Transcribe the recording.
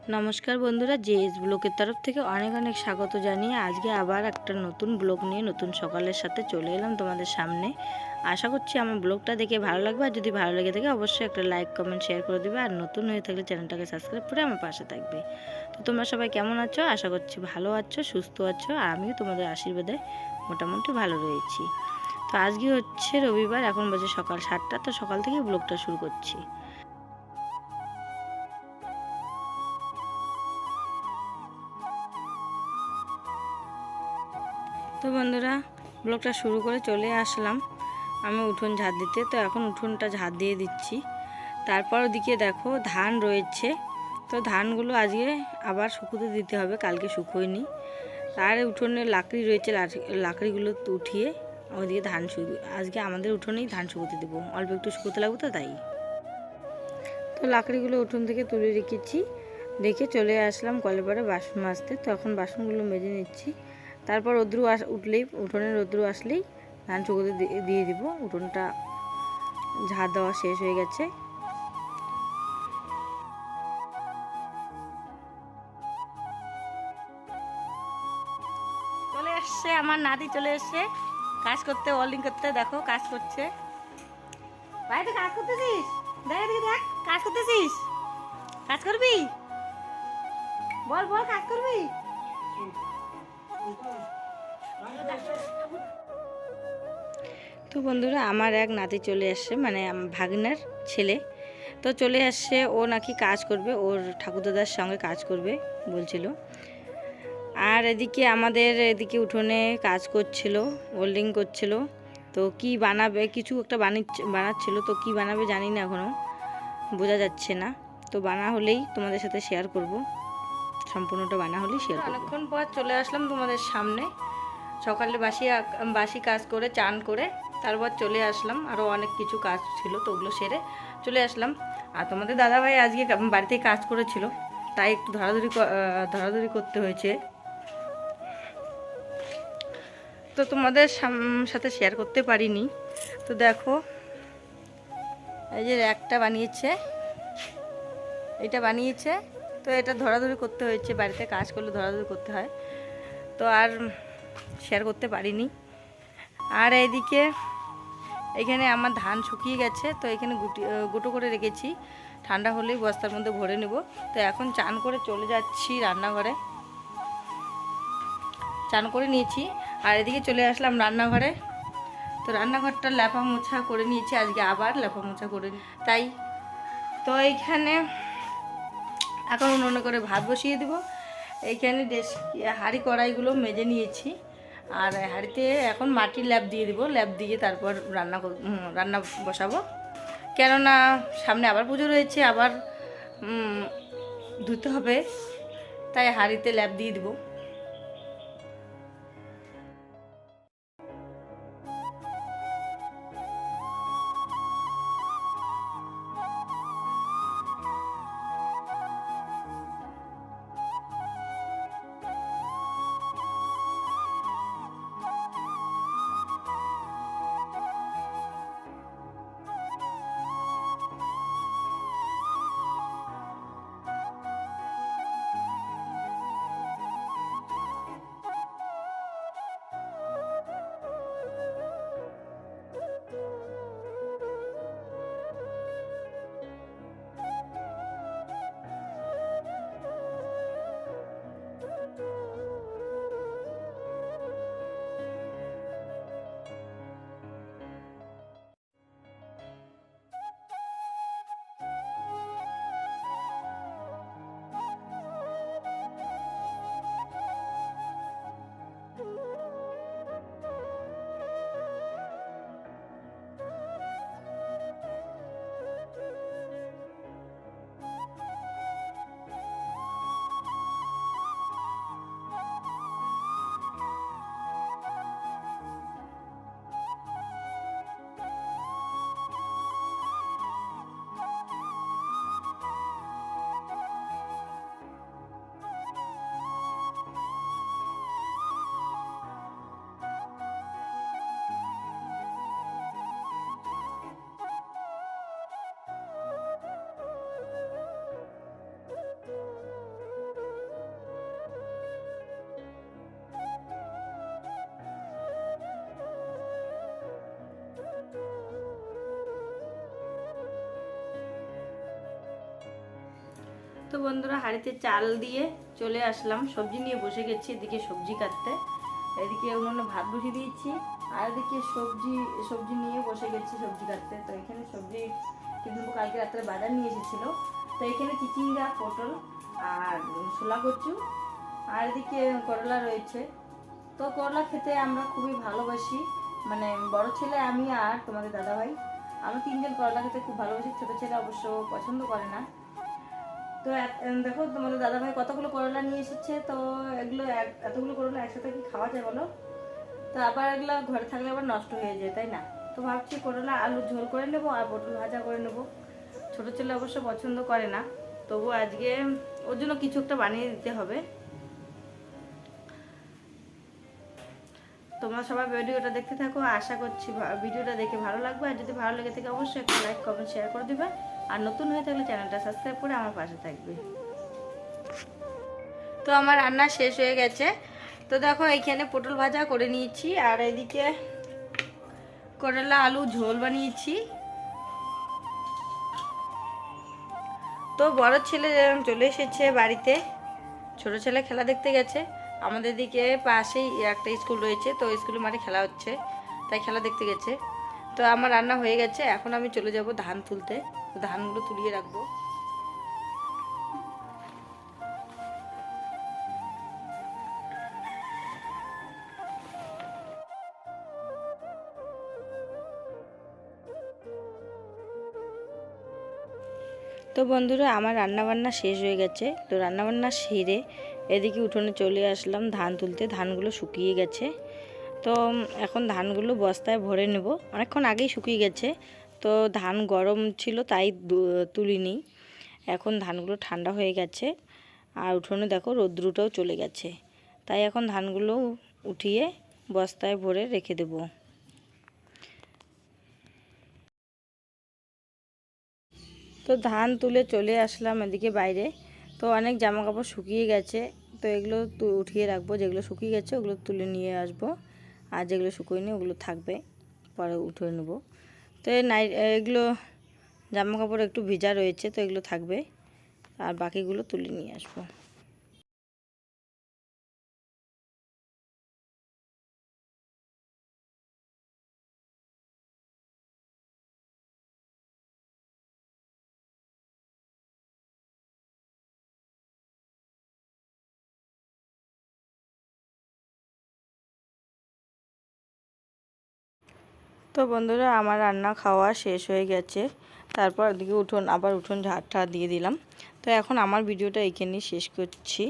নমস্কার বন্ধুরা, জেএস ব্লকের তরফ থেকে অনেক অনেক স্বাগত জানিয়ে আজকে আবার একটা নতুন ব্লগ নিয়ে নতুন সকালের সাথে চলে এলাম তোমাদের সামনে। আশা করছি আমার ব্লগটা দেখে ভালো লাগবে, আর যদি ভালো লেগে থাকে অবশ্যই একটা লাইক, কমেন্ট, শেয়ার করে দেবে, আর নতুন হয়ে থাকলে চ্যানেলটাকে সাবস্ক্রাইব করে আমার পাশে থাকবে। তো তোমরা সবাই কেমন আছো? আশা করছি ভালো আছো, সুস্থ আছো, আর আমিও তোমাদের আশীর্বাদে মোটামুটি ভালো রয়েছি। তো আজকে হচ্ছে রবিবার, এখন বাজে সকাল সাতটা, তো সকাল থেকে ব্লগটা শুরু করছি। তো বন্ধুরা, ব্লগটা শুরু করে চলে আসলাম। আমি উঠোন ঝাড় দিতে, তো এখন উঠোনটা ঝাড় দিয়ে দিচ্ছি। তারপর ওদিকে দেখো, ধান রয়েছে। তো ধানগুলো আজকে আবার শুকোতে দিতে হবে, কালকে শুকোয়নি। তার উঠোনে লাকড়ি রয়েছে লাকড়িগুলো উঠিয়ে ওদিকে ধান শুকো, আজকে আমাদের উঠোনেই ধান শুকোতে দেবো। অল্প একটু শুকোতে লাগবে তো তাই। তো লাকড়িগুলো উঠোন থেকে তুলে রেখেছি। রেখে চলে আসলাম কলের পাড়ে বাসন মাজতে। তো এখন বাসনগুলো মেজে নিচ্ছি। তারপর রোদ্রু আস উঠলেই, উঠোনে রোদ্রু আসলেই ধান শুকোতে দিয়ে দিব। উঠোনটা ঝাড় দেওয়া শেষ হয়ে গেছে। চলে এসছে, আমার নাতি চলে এসছে। কাজ করতে ওয়েল্ডিং করতে, দেখো কাজ করছে। বাইরে কাজ করতেছিস? দেখ দেখ, কাজ করতেছিস? কাজ করবি? বল বল, কাজ করবি? তো বন্ধুরা আমার এক নাতি চলে আসছে মানে ভাগনার ছেলে। তো চলে আসছে, ও নাকি কাজ করবে, ওর ঠাকুরদাদার সঙ্গে কাজ করবে বলছিল। আর এদিকে আমাদের এদিকে উঠোনে কাজ করছিল ওল্ডিং করছিল। তো কি বানাবে, কিছু একটা বানিয়ে বানাচ্ছিল, তো কি বানাবে জানি না এখনও বোঝা যাচ্ছে না। তো বানা হলেই তোমাদের সাথে শেয়ার করব। সম্পূর্ণটা বানা হলেই শেয়ার অনেকক্ষণ পর চলে আসলাম তোমাদের সামনে। সকালে বাসি বাসি কাজ করে, চান করে। তারপর চলে আসলাম। আরও অনেক কিছু কাজ ছিল তো ওগুলো সেরে চলে আসলাম। আর তোমাদের দাদাভাই আজকে বাড়িতে কাজ করেছিল, তাই একটু ধরাধরি ধরাধরি করতে হয়েছে। তো তোমাদের সাথে শেয়ার করতে পারিনি। তো দেখো, এই যে একটা বানিয়েছে, এটা বানিয়েছে, তো এটা ধরাধরি করতে হয়েছে। বাড়িতে কাজ করলে ধরাধরি করতে হয়। তো আর শেয়ার করতে পারিনি। আর এইদিকে এখানে আমার ধান শুকিয়ে গেছে, তো এখানে গুটি গুটো করে রেখেছি। ঠান্ডা হলেই বস্তার মধ্যে ভরে নেব। তো এখন চান করে চলে যাচ্ছি রান্নাঘরে। চান করে নিয়েছি। আর এদিকে চলে আসলাম রান্নাঘরে। তো রান্নাঘরটা ল্যাপা মোছা করে নিয়েছি, আজকে আবার ল্যাপা মোছা করে তাই। তো এইখানে এখন উনুনে করে ভাত বসিয়ে দেবো। এইখানে ডেস হাঁড়ি কড়াইগুলো মেজে নিয়েছি। আর হাঁড়িতে এখন মাটির ল্যাপ দিয়ে দিব, ল্যাপ দিয়ে তারপর রান্না রান্না বসাবো। কেননা সামনে আবার পুজো রয়েছে, আবার ধুতে হবে, তাই হাঁড়িতে ল্যাপ দিয়ে দিব। তো বন্ধুরা হাঁড়িতে চাল দিয়ে চলে আসলাম। সবজি নিয়ে বসে গেছি, এদিকে সবজি কাটতে। এদিকে উনুনে ভাত বসিয়ে দিয়েছি, আর এদিকে সবজি সবজি নিয়ে বসে গেছি সবজি কাটতে। তো এখানে সবজি কিন্তু কালকে রাত্রে বাজার নিয়ে এসেছিল। তো এখানে চিচিঙ্গা, পটল আর ছোলা কচু, আর এদিকে করলা রয়েছে। তো করলা খেতে আমরা খুবই ভালোবাসি। মানে বড় ছেলে আমি আর তোমাদের দাদাভাই। আমরা তিনজন করলা খেতে খুব ভালোবাসি। ছোটো ছেলে অবশ্য পছন্দ করে না। তো দেখো, তোমাদের দাদাভাই কতগুলো করলা নিয়ে এসেছে, তো এগুলো এতগুলো করলা একসাথে কি খাওয়া যায় বলো? তো আবার এগুলো ঘরে থাকলে আবার নষ্ট হয়ে যায়, তাই না? তো ভাবছি করলা আলু ঝোল করে নেব আর পটল ভাজা করে নেব। ছোটো ছেলে অবশ্য পছন্দ করে না, তবু আজকে ওর জন্য কিছু একটা বানিয়ে দিতে হবে। তোমরা সবাই ভিডিওটা দেখতে থাকো, আশা করছি ভিডিওটা দেখে ভালো লাগবে, আর যদি ভালো লেগে থাকে অবশ্যই একটা লাইক কমেন্ট শেয়ার করে দিবে। আর নতুন হয়ে থাকলে চ্যানেলটা সাবস্ক্রাইব করে আমার পাশে থাকবে। তো আমার রান্না শেষ হয়ে গেছে। তো দেখো এইখানে পটল ভাজা করে নিয়েছি, আর এদিকে করলা, আলু, ঝোল বানিয়েছি। তো বড় ছেলে চলে এসেছে বাড়িতে, ছোট ছেলে খেলা দেখতে গেছে। আমাদের দিকে পাশেই একটা স্কুল রয়েছে, তো স্কুলের মাঠে খেলা হচ্ছে, তাই খেলা দেখতে গেছে। তো আমার রান্না হয়ে গেছে, এখন আমি চলে যাব ধান তুলতে। ধানগুলো তুলিয়ে রাখব। তো বন্ধুরা, আমার রান্নাবান্না শেষ হয়ে গেছে। তো রান্নাবান্না সেরে এদিকে উঠোনে চলে আসলাম ধান তুলতে। ধানগুলো শুকিয়ে গেছে। তো এখন ধানগুলো বস্তায় ভরে নেব। অনেকক্ষণ আগেই শুকিয়ে গেছে। তো ধান গরম ছিল তাই তুলিনি। এখন ধানগুলো ঠান্ডা হয়ে গেছে। আর উঠোনে দেখো রৌদ্রটাও চলে গেছে। তাই এখন ধানগুলো উঠিয়ে বস্তায় ভরে রেখে দেবো। তো ধান তুলে চলে আসলাম এদিকে বাইরে। তো অনেক জামা কাপড় শুকিয়ে গেছে। তো এগুলো উঠিয়ে রাখব। যেগুলো শুকিয়ে গেছে ওগুলো তুলে নিয়ে আসব। আর যেগুলো শুকোয়নি ওগুলো থাকবে। পরে উঠে নেব। তো এই নাই, এগুলো জামা কাপড় একটু ভিজা রয়েছে, তো এগুলো থাকবে। আর বাকিগুলো তুলে নিয়ে আসব। তো বন্ধুরা, আমার রান্না খাওয়া শেষ হয়ে গেছে। তারপর দিকে উঠোন, আবার উঠোন ঝাড় ঠাড় দিয়ে দিলাম। তো এখন আমার ভিডিওটা এখানেই শেষ করছি।